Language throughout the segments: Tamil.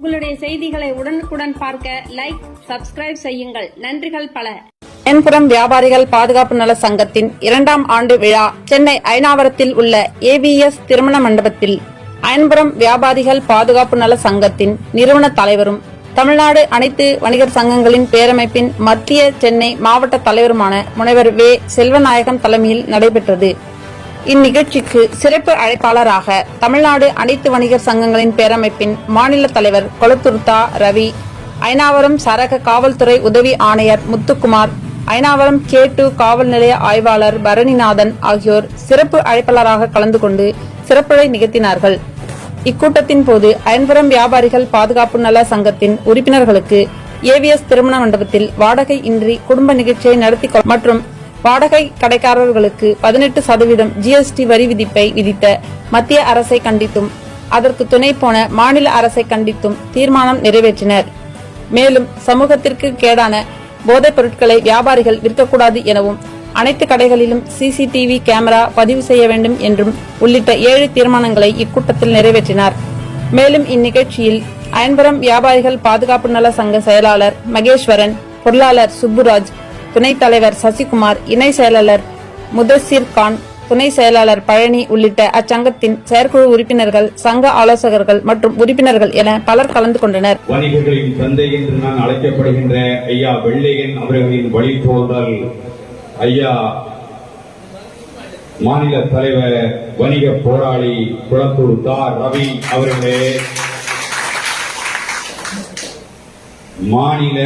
உங்களுடைய செய்திகளை உடனுக்குடன் பார்க்க லைக் சப்ஸ்கிரைப் செய்யுங்கள். நன்றிகள் பல. தென்புறம் வியாபாரிகள் பாதுகாப்பு நல சங்கத்தின் இரண்டாம் ஆண்டு விழா சென்னை அயனாவரத்தில் உள்ள ஏவிஎஸ் திருமண மண்டபத்தில் அயன்புரம் வியாபாரிகள் பாதுகாப்பு நல சங்கத்தின் நிறுவன தலைவரும் தமிழ்நாடு அனைத்து வணிகர் சங்கங்களின் பேரமைப்பின் மத்திய சென்னை மாவட்ட தலைவருமான முனைவர் வே செல்வநாயகம் தலைமையில் நடைபெற்றது. இந்நிகழ்ச்சிக்கு சிறப்பு அழைப்பாளராக தமிழ்நாடு அனைத்து வணிகர் சங்கங்களின் பேரமைப்பின் மாநில தலைவர் கொளத்துருத்தா ரவி அயனாவரம் சரக காவல்துறை உதவி ஆணையர் முத்துக்குமார் ஐனாவரம் கே டூ காவல் நிலைய ஆய்வாளர் பரணிநாதன் ஆகியோர் சிறப்பு அழைப்பாளராக கலந்து கொண்டு சிறப்புரை நிகழ்த்தினார்கள். இக்கூட்டத்தின் போது அயன்புரம் வியாபாரிகள் பாதுகாப்பு நல சங்கத்தின் உறுப்பினர்களுக்கு ஏவிஎஸ் திருமண மண்டபத்தில் வாடகை இன்றி குடும்ப நிகழ்ச்சியை நடத்தி மற்றும் வாடகை கடைக்காரர்களுக்கு பதினெட்டு சதவீதம் ஜிஎஸ்டி வரி விதிப்பை விதித்த மத்திய அரசை கண்டித்தும் அதற்கு துணை போன மாநில அரசை கண்டித்தும் தீர்மானம் நிறைவேற்றினர். மேலும் சமூகத்திற்கு கேடான போதைப் பொருட்களை வியாபாரிகள் விற்கக்கூடாது எனவும் அனைத்து கடைகளிலும் சிசிடிவி கேமரா பதிவு செய்ய வேண்டும் என்றும் உள்ளிட்ட ஏழு தீர்மானங்களை இக்கூட்டத்தில் நிறைவேற்றினார். மேலும் இந்நிகழ்ச்சியில் அயன்புரம் வியாபாரிகள் பாதுகாப்பு நல சங்க செயலாளர் மகேஸ்வரன் பொருளாளர் சுப்புராஜ் துணைத் தலைவர் சசிகுமார் இணை செயலாளர் முதசிர் கான் துணை செயலாளர் பழனி உள்ளிட்ட அச்சங்கத்தின் செயற்குழு உறுப்பினர்கள் சங்க ஆலோசகர்கள் மற்றும் உறுப்பினர்கள் என பலர் கலந்து கொண்டனர். வணிகர்களின் தந்தை என்று நான் அழைக்கப்படுகின்ற ஐயா வெள்ளையன் அவர்களின் வழித்தோன்றல் ஐயா மாநில தலைவர் வணிக போராளி குளத்தூர் தா. ரவி அவர்களே மாநில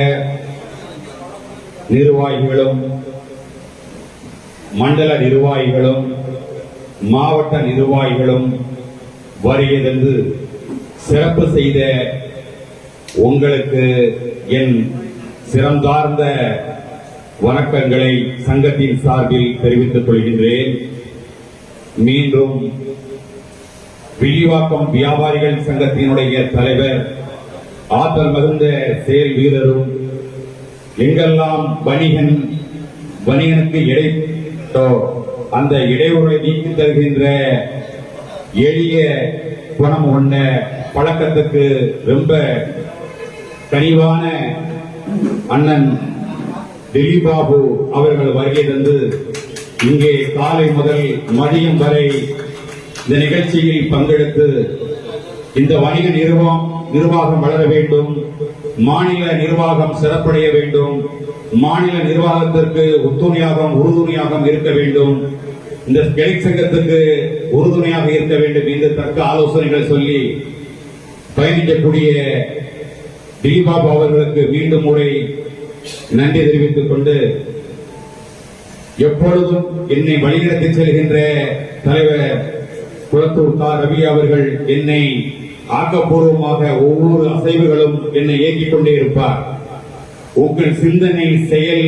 நிர்வாகிகளும் மண்டல நிர்வாகிகளும் மாவட்ட நிர்வாகிகளும் வருகிறது சிறப்பு செய்த உங்களுக்கு என் சிறந்தார்ந்த வணக்கங்களை சங்கத்தின் சார்பில் தெரிவித்துக் கொள்கின்றேன். மீண்டும் விரிவாக்கம் வியாபாரிகள் சங்கத்தினுடைய தலைவர் ஆற்றல் மிகுந்த செயல் வீரரும் எங்கெல்லாம் வணிகன் வணிகனுக்கு இடை அந்த இடையூறை நீக்கி தருகின்ற எளிய குணம் கொண்ட பழக்கத்துக்கு ரொம்ப கனிவான அண்ணன் திலீப் பாபு அவர்கள் வருகை தந்து இங்கே காலை முதல் மதியம் வரை இந்த நிகழ்ச்சியில் பங்கெடுத்து இந்த வணிக நிர்வாகம் நிர்வாகம் வளர வேண்டும். மாநில நிர்வாகம் சிறப்படைய வேண்டும். மாநில நிர்வாகத்திற்கு உத்துணையாகவும் உறுதுணையாகவும் இருக்க வேண்டும். இந்த கிளை சங்கத்துக்கு உறுதுணையாக இருக்க வேண்டும் என்று தக்க ஆலோசனைகளை சொல்லி பயணிக்கக்கூடிய திலீபாபு அவர்களுக்கு மீண்டும் முறை நன்றி தெரிவித்துக் கொண்டு எப்பொழுதும் என்னை வழிநடத்தி செல்கின்ற தலைவர் குளத்தூர் தா. ரவி அவர்கள் என்னை ஆக்கப்பூர்வமாக ஒவ்வொரு அசைவுகளும் என்னை இயக்கிக் கொண்டே இருப்பார். உங்கள் சிந்தனை செயல்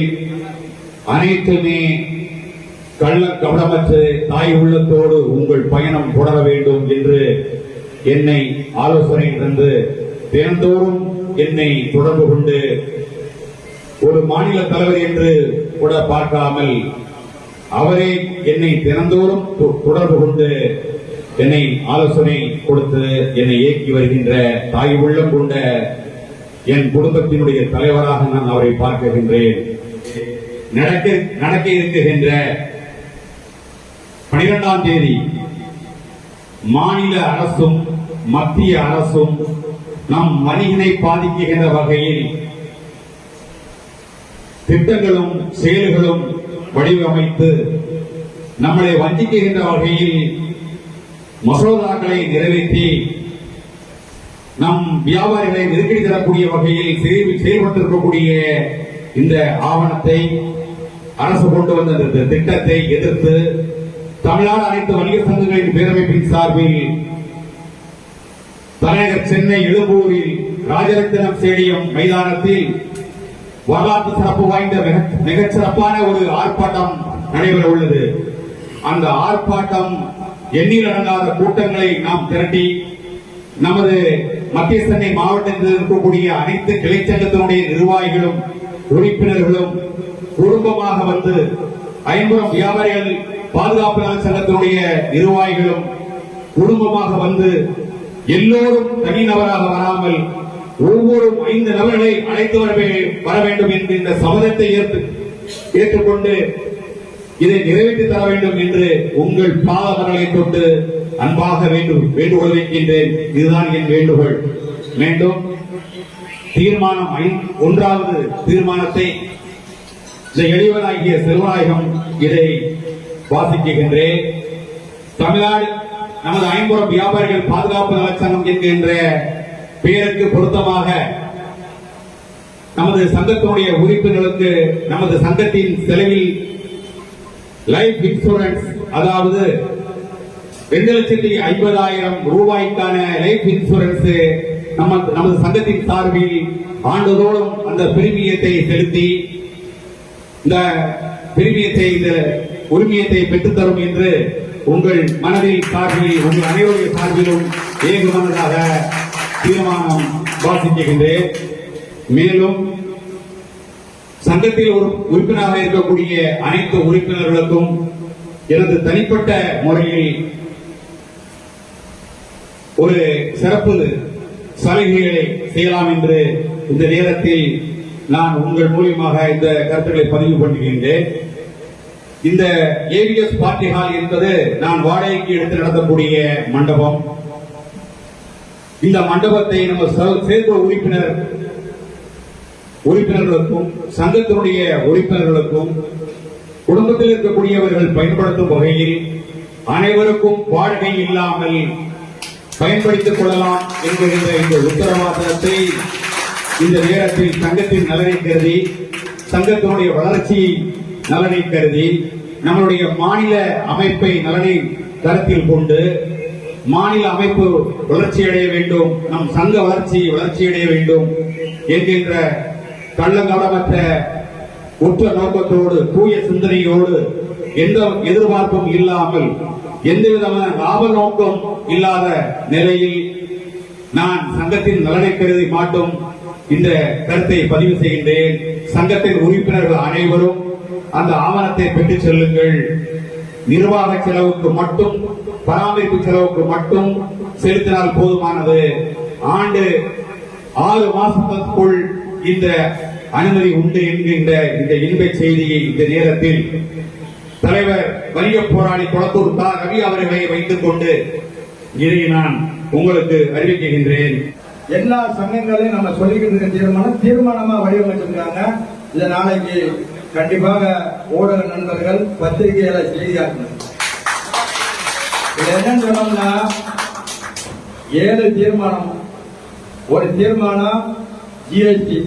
அனைத்துமே கள்ள கவனமற்று தாய் உள்ளத்தோடு உங்கள் பயணம் தொடர வேண்டும் என்று என்னை ஆலோசனை தந்து தினந்தோறும் என்னை தொடர்பு கொண்டு ஒரு மாநில தலைவர் என்று கூட பார்க்காமல் அவரே என்னை தினந்தோறும் தொ- தொடர்பு கொண்டு என்னை ஆலோசனை கொடுத்து என்னை இயக்கி வருகின்ற தாய் உள்ளம் கொண்ட என் குடும்பத்தினுடைய தலைவராக நான் அவரை பார்க்கின்றேன். நடக்க நடக்க இருக்குகின்ற பனிரெண்டாம் தேதி மாநில அரசும் மத்திய அரசும் நம் வணிகனை பாதிக்குகின்ற வகையில் திட்டங்களும் செயல்களும் வடிவமைத்து நம்மளை வஞ்சிக்குகின்ற வகையில் மசோதாக்களை நிறைவேற்றி நம் வியாபாரிகளை நெருக்கடி தரக்கூடிய வகையில் செயல்பட்டிருக்கக்கூடிய இந்த ஆவணத்தை அரசு கொண்டு வந்த இந்த திட்டத்தை எதிர்த்து தமிழ்நாடு அனைத்து வணிக சங்கங்களின் பேரமைப்பின் சார்பில் தலைநகர் சென்னை எழும்பூரில் ராஜரத்தினம் ஸ்டேடியம் மைதானத்தில் வரலாற்று சிறப்பு வாய்ந்த மிக- மிகச் சிறப்பான ஒரு ஆர்ப்பாட்டம் நடைபெற உள்ளது அந்த ஆர்ப்பாட்டம் எண்ணில் அடங்காத கூட்டங்களை நாம் திரட்டி நமது மத்திய சென்னை மாவட்டத்தில் இருக்கக்கூடிய அனைத்து கிளைச்சங்கத்தினுடைய நிர்வாகிகளும் உறுப்பினர்களும் குடும்பமாக வந்து ஐம்புறம் வியாபாரிகள் பாதுகாப்பு நல சங்கத்தினுடைய நிர்வாகிகளும் குடும்பமாக வந்து எல்லோரும் தனிநபராக வராமல் ஐந்து நபர்களை அழைத்து வர வேண்டும் என்று இந்த சபதத்தை ஏற்றுக்கொண்டு இதை நிறைவேற்றி தர வேண்டும் என்று உங்கள் பாதமரலை தொட்டு அன்பாக வேண்டும் வேண்டுகோள் வைக்கின்றேன். இதுதான் என் வேண்டுகோள். மீண்டும் தீர்மானம் ஒன்றாவது தீர்மானத்தை இந்த எளிவனாகிய செல்வநாயகம் இதை வாசிக்கின்றேன். தமிழ்நாடு நமது ஐம்புறம் வியாபாரிகள் பாதுகாப்பு நலச்சங்கம் என்கின்ற பெயருக்கு பொருத்தமாக நமது சங்கத்தினுடைய உறுப்பினர்களுக்கு நமது சங்கத்தின் செலவில் லைஃப் இன்சூரன்ஸ் அதாவது ரெண்டு லட்சத்தி ஐம்பதாயிரம் ரூபாய்க்கான லைஃப் இன்சூரன்ஸ் நம்ம நமது சங்கத்தின் சார்பில் ஆண்டுதோறும் அந்த பிரிமியத்தை செலுத்தி இந்த பிரீமியத்தை இந்த உரிமையத்தை பெற்றுத்தரும் என்று உங்கள் மனதில் சார்பில் உங்கள் அனைவருடைய சார்பிலும் ஏகமனதாக தீர்மானம் வாசிக்கின்றேன். மேலும் சங்கத்தில் ஒரு உறுப்பினராக இருக்கக்கூடிய அனைத்து உறுப்பினர்களுக்கும் எனது தனிப்பட்ட முறையில் ஒரு சிறப்பு சலுகைகளை செய்யலாம் என்று இந்த நேரத்தில் நான் உங்கள் மூலியமாக இந்த கருத்துக்களை பதிவு பண்ணுகின்றேன் இந்த ஏவிஎஸ் பார்ட்டி ஹால் என்பது நான் வாடகைக்கு எடுத்து நடத்தக்கூடிய மண்டபம். இந்த மண்டபத்தை நம்ம சேர்ந்த உறுப்பினர் உறுப்பினர்களுக்கும் சங்கத்தினுடைய உறுப்பினர்களுக்கும் குடும்பத்தில் இருக்கக்கூடியவர்கள் பயன்படுத்தும் வகையில் அனைவருக்கும் வாழ்க்கை இல்லாமல் பயன்படுத்திக் கொள்ளலாம் என்கின்ற இந்த உத்தரவாதத்தை இந்த நேரத்தில் சங்கத்தின் நலனை கருதி சங்கத்தினுடைய வளர்ச்சி நலனை கருதி நம்மளுடைய மாநில அமைப்பை நலனை கருத்தில் கொண்டு மாநில அமைப்பு வளர்ச்சி அடைய வேண்டும் நம் சங்க வளர்ச்சி வளர்ச்சியடைய வேண்டும் என்கின்ற கள்ளங்கடமற்ற உற்ற நோக்கத்தோடு தூய சிந்தனையோடு எந்த எதிர்பார்ப்பும் இல்லாமல் எந்த விதமான லாப நோக்கம் இல்லாத நிலையில் நான் சங்கத்தின் நலனை கருதி மாட்டும் இந்த கருத்தை பதிவு செய்கின்றேன். சங்கத்தின் உறுப்பினர்கள் அனைவரும் அந்த ஆவணத்தை பெற்று செல்லுங்கள். நிர்வாக செலவுக்கு மட்டும் பராமரிப்பு செலவுக்கு மட்டும் செலுத்தினால் போதுமானது. ஆண்டு ஆறு மாசத்திற்குள் இந்த அனுமதி உண்டு என்கின்ற இந்த இன்ப செய்தியை இந்த நேரத்தில் தலைவர் வலிய போராளி குளத்தூர் தா. ரவி அவர்களை வைத்துக் கொண்டு இதை நான் உங்களுக்கு அறிவிக்கின்றேன். எல்லா சங்கங்களையும் நம்ம சொல்லிக்கிட்டு இருக்க தீர்மானம் தீர்மானமா வடிவமைச்சிருக்காங்க. இதை நாளைக்கு கண்டிப்பாக ஊடக நண்பர்கள் பத்திரிகையில செய்தியாக்கணும் இது என்னன்னு சொன்னோம்னா ஏழு தீர்மானம். ஒரு தீர்மானம் ஜிஎஸ்டி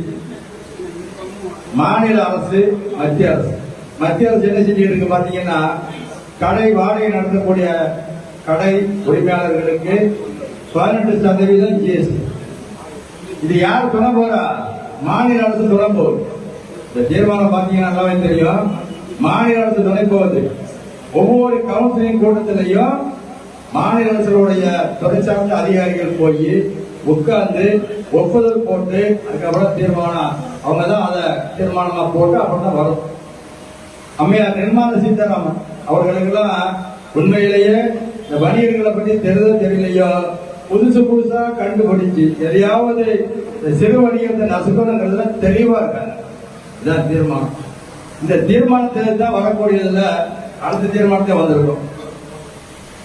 மாநில அரசு மத்திய அரசு. மத்திய அரசு என்ன செஞ்சுட்டு இருக்கு பாத்தீங்கன்னா கடை வாடகை நடத்தக்கூடிய கடை உரிமையாளர்களுக்கு பதினெட்டு சதவீதம் ஜிஎஸ்டி இது யார் துணை போறா? மாநில அரசு துணை போகுது. இந்த தீர்மானம் பாத்தீங்கன்னா நல்லாவே தெரியும். மாநில அரசு துணை போகுது. ஒவ்வொரு கவுன்சிலிங் கூட்டத்திலையும் மாநில அரசுடைய துறை சார்ந்த அதிகாரிகள் போய் உட்கார்ந்து ஒப்புதல் போட்டு அதுக்கப்புறம் தீர்மானம். அவங்க தான் அதை தீர்மானமா போட்டு அப்புறம் தான் வரும். அம்மையார் நிர்மலா சீதாராமன் அவர்களுக்கெல்லாம் உண்மையிலேயே இந்த வணிகர்களை பற்றி தெரிதோ தெரியலையோ? புதுசு புதுசா கண்டுபிடிச்சு எதையாவது இந்த சிறு வணிகத்தை நசுக்கணுங்கிறதுல தெளிவா இருக்காங்க. இதான் தீர்மானம். இந்த தீர்மானத்தில் தான் வரக்கூடியதுல அடுத்த தீர்மானத்தை வந்திருக்கும்.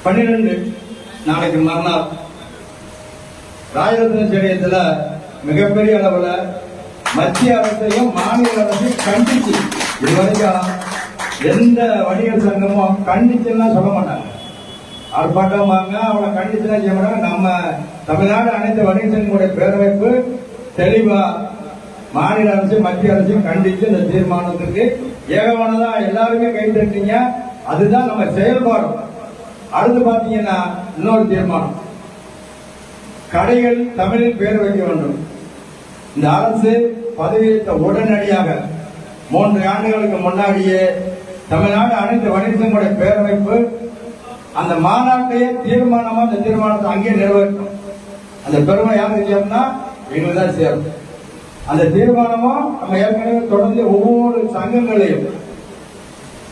பன்னிரெண்டு நாளைக்கு மறுநாள். ராஜரத்ன ஸ்டேடியத்துல மிகப்பெரிய அளவுல மத்திய அரசையும் மாநில அரசையும் கண்டிச்சு. இதுவரைக்கும் எந்த வணிகர் சங்கமும் கண்டிச்சுலாம் சொல்ல மாட்டாங்க. ஆர்ப்பாட்டம் வாங்க அவனை கண்டிச்சுலாம் செய்ய மாட்டாங்க. நம்ம தமிழ்நாடு அனைத்து வணிகர் சங்கங்களுடைய பேரமைப்பு தெளிவா மாநில அரசையும் மத்திய அரசையும் கண்டிச்சு இந்த தீர்மானத்துக்கு ஏகமானதா எல்லாருமே கை தட்டிங்க அதுதான் நம்ம செயல்பாடு. அடுத்து பாத்தீங்கன்னா இன்னொரு தீர்மானம். கடைகள் தமிழில் பேர் வைக்க வேண்டும். இந்த அரசு பதவியேற்ற உடனடியாக மூன்று ஆண்டுகளுக்கு முன்னாடியே தமிழ்நாடு அனைத்து வணிகங்களுடைய பேரமைப்பு அந்த மாநாட்டையே தீர்மானமா அந்த தீர்மானத்தை அங்கேயே நிறைவேற்றும். அந்த பெருமை யாருக்கு சேரும்னா எங்களுக்கு தான் சேரும். அந்த தீர்மானமும் நம்ம ஏற்கனவே தொடர்ந்து ஒவ்வொரு சங்கங்களையும்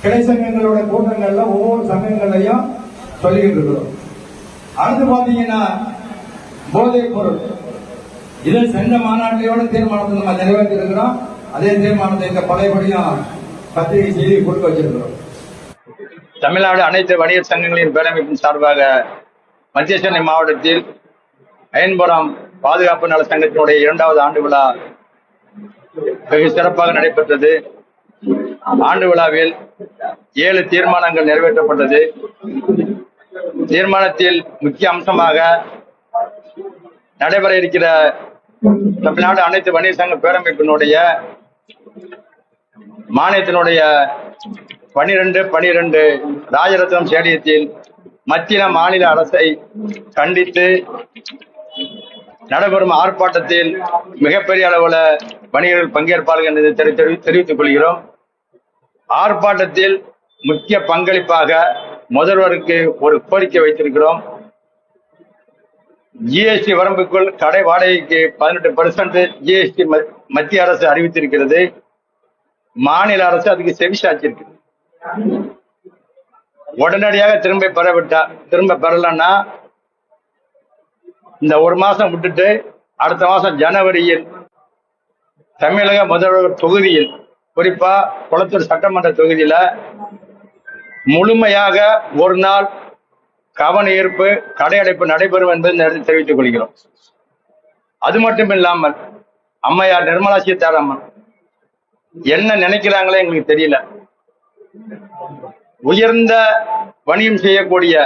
கிளை சங்கங்களோட கூட்டங்கள்ல ஒவ்வொரு சங்கங்களையும் சொல்லிக்கிட்டு இருக்கிறோம். அடுத்து பாத்தீங்கன்னா போதைப் பொருள். இதில் சென்ற மாநாட்டிலோட தீர்மானத்தை நம்ம நிறைவேற்றிருக்கிறோம். அதே தீர்மானத்தை இந்த பழையபடியும் பத்திரிகை செய்தி கொடுக்க வச்சிருக்கிறோம். தமிழ்நாடு அனைத்து வணிகர் சங்கங்களின் பேரமைப்பின் சார்பாக மத்திய சென்னை மாவட்டத்தில் அயன்புரம் பாதுகாப்பு நல சங்கத்தினுடைய இரண்டாவது ஆண்டு விழா வெகு சிறப்பாக நடைபெற்றது. ஆண்டு விழாவில் ஏழு தீர்மானங்கள் நிறைவேற்றப்பட்டது. தீர்மானத்தில் முக்கிய அம்சமாக நடைபெற இருக்கிற தமிழ்நாடு அனைத்து வணிக சங்க பேரமைப்பினுடைய மாநிலத்தினுடைய பனிரெண்டு பனிரெண்டு ராஜரத்னம் ஸ்டேடியத்தில் மத்திய மாநில அரசை கண்டித்து நடைபெறும் ஆர்ப்பாட்டத்தில் மிகப்பெரிய அளவுல வணிகர்கள் பங்கேற்பார்கள் என்று தெரி- தெரிவித்துக் கொள்கிறோம். ஆர்ப்பாட்டத்தில் முக்கிய பங்களிப்பாக முதல்வருக்கு ஒரு கோரிக்கை வைத்திருக்கிறோம். ஜிஎஸ்டி வரம்புக்குள் கடை வாடகைக்கு பதினெட்டு பர்சன்ட் ஜிஎஸ்டி மத்திய அரசு அறிவித்திருக்கிறது. மாநில அரசு அதுக்கு செவிசாச்சிருக்கு உடனடியாக திரும்ப பெறவிட்டா திரும்ப பெறலன்னா இந்த ஒரு மாசம் விட்டுட்டு அடுத்த மாசம் ஜனவரியில் தமிழக முதல்வர் தொகுதியில் குறிப்பா குளத்தூர் சட்டமன்ற தொகுதியில முழுமையாக ஒரு நாள் கவன ஈர்ப்பு கடையடைப்பு நடைபெறும் என்பதை இந்த நேரத்தில் தெரிவித்துக் கொள்கிறோம். அது மட்டும் இல்லாமல் அம்மையார் நிர்மலா சீதாராமன் என்ன நினைக்கிறாங்களே எங்களுக்கு தெரியல. உயர்ந்த வணிகம் செய்யக்கூடிய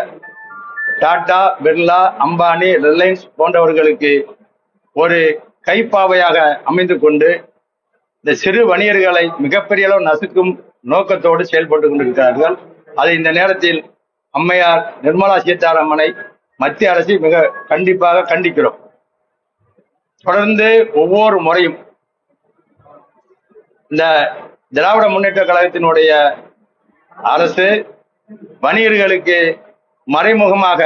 டாடா பிர்லா அம்பானி ரிலையன்ஸ் போன்றவர்களுக்கு ஒரு கைப்பாவையாக அமைந்து கொண்டு இந்த சிறு வணிகர்களை மிகப்பெரிய அளவு நசுக்கும் நோக்கத்தோடு செயல்பட்டு கொண்டிருக்கிறார்கள். அதை இந்த நேரத்தில் அம்மையார் நிர்மலா சீதாராமனை மத்திய அரசு மிக கண்டிப்பாக கண்டிக்கிறோம். தொடர்ந்து ஒவ்வொரு முறையும் இந்த திராவிட முன்னேற்ற கழகத்தினுடைய அரசு வணிகர்களுக்கு மறைமுகமாக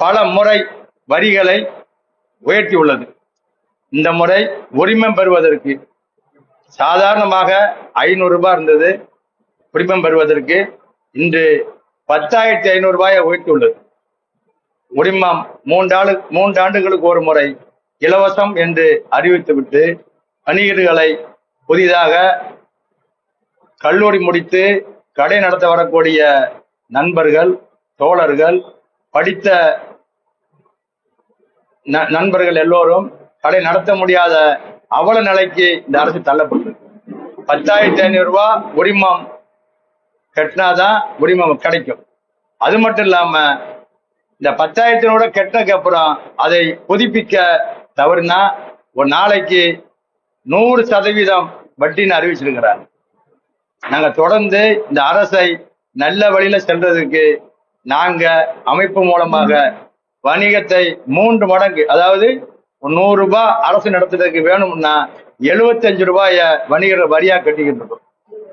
பல முறை வரிகளை உயர்த்தியுள்ளது இந்த முறை உரிமம் பெறுவதற்கு சாதாரணமாக ஐநூறு ரூபாய் இருந்தது. உரிமம் பெறுவதற்கு இன்று பத்தாயிரத்தி ஐநூறு ரூபாயை உயர்த்தியுள்ளது. உரிமம் மூன்றாண்டு மூன்றாண்டுகளுக்கு ஒரு முறை இலவசம் என்று அறிவித்துவிட்டு வணிகர்களை புதிதாக கல்லூரி முடித்து கடை நடத்த வரக்கூடிய நண்பர்கள் தோழர்கள் படித்த ந- நண்பர்கள் எல்லோரும் கடை நடத்த முடியாத அவல நிலைக்கு இந்த அரசு தள்ளப்பட்டது பத்தாயிரத்தி ஐநூறு ரூபாய் உரிமம் கட்டினாதான் உரிமம் கிடைக்கும். அது மட்டும் இல்லாம இந்த பத்தாயிரத்தினோட கெட்டதுக்கு அப்புறம் அதை புதுப்பிக்க தவறுனா ஒரு நாளைக்கு நூறு சதவீதம் வட்டின்னு அறிவிச்சிருக்கிறாங்க. நாங்க தொடர்ந்து இந்த அரசை நல்ல வழியில செல்றதுக்கு நாங்க அமைப்பு மூலமாக வணிகத்தை மூன்று மடங்கு அதாவது ஒரு நூறு ரூபாய் அரசு நடத்துறதுக்கு வேணும்னா 75 ரூபாய வணிகர்கள் வரியா கட்டிக்கிட்டு இருக்கோம்.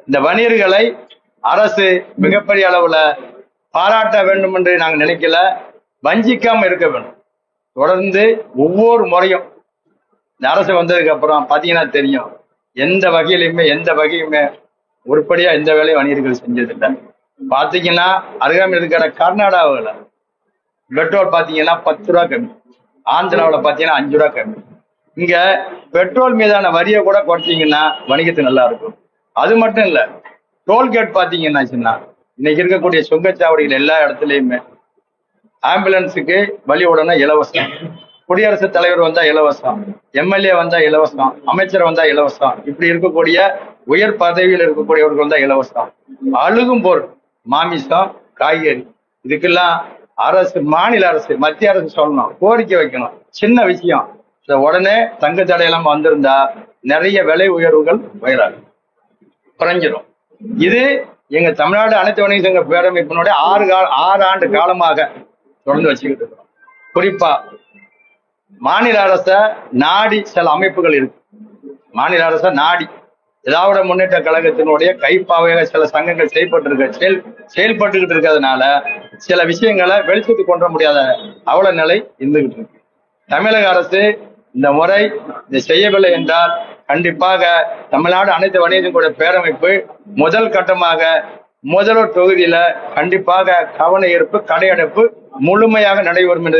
இந்த வணிகர்களை அரசு மிகப்பெரிய அளவுல பாராட்ட வேண்டும் என்று நாங்க நினைக்கல. வஞ்சிக்காம இருக்க வேண்டும். தொடர்ந்து ஒவ்வொரு முறையும் இந்த அரசு வந்ததுக்கு அப்புறம் பாத்தீங்கன்னா தெரியும். எந்த வகையிலுமே எந்த வகையுமே உருப்படியா எந்த வேலையும் வணிகர்கள் செஞ்சதில்லை. பாத்தீங்கன்னா அருகாமையில் இருக்கிற கர்நாடகாவில் பெட்ரோல் பாத்தீங்கன்னா பத்து ரூபா கம்மி. ஆந்திராவில் பாத்தீங்கன்னா அஞ்சு ரூபா கம்மி. இங்க பெட்ரோல் மீதான வரியை கூட குறைச்சிங்கன்னா வணிகத்து நல்லா இருக்கும். அது மட்டும் இல்ல டோல்கேட் பார்த்தீங்கன்னா சின்ன இன்னைக்கு இருக்கக்கூடிய சுங்கச்சாவடிகள் எல்லா இடத்துலையுமே ஆம்புலன்ஸுக்கு வழி உடனே இலவசம். குடியரசுத் தலைவர் வந்தா இலவசம் எம்எல்ஏ வந்தா இலவசம் அமைச்சர் வந்தா இலவசம் இப்படி இருக்கக்கூடிய உயர் பதவியில் இருக்கக்கூடியவர்கள் தான் இலவசம். அழுகும் பொருள் மாமிசம் காய்கறி. இதுக்கெல்லாம் அரசு மாநில அரசு மத்திய அரசு சொல்லணும் கோரிக்கை வைக்கணும். சின்ன விஷயம். உடனே தங்க தடையெல்லாம் வந்திருந்தா நிறைய விலை உயர்வுகள் உயராது குறைஞ்சிரும். இது எங்க தமிழ்நாடு அனைத்து வணிக சங்க பேரமைப்பினுடைய ஆறு கால ஆறு ஆண்டு காலமாக தொடர்ந்து வச்சுக்கிட்டு இருக்கிறோம். குறிப்பா மாநில அரச நாடி சில அமைப்புகள் இருக்கு. மாநில அரச நாடி. திராவிட முன்னேற்ற கழகத்தினுடைய கைப்பாவையாக சில சங்கங்கள் செயல்பட்டு செயல் செயல்பட்டுக்கிட்டு இருக்கிறதுனால சில விஷயங்களை வெளிச்சத்துக்கு கொண்டு முடியாத அவல நிலை இருந்துகிட்டு இருக்கு. தமிழக அரசு இந்த முறை இதை செய்யவில்லை என்றால் கண்டிப்பாக தமிழ்நாடு அனைத்து வணிகர்களுடைய பேரமைப்பு முதல் கட்டமாக முதல்வர் தொகுதியில கண்டிப்பாக கவன ஈர்ப்பு கடையடைப்பு முழுமையாக நடைபெறும் என்று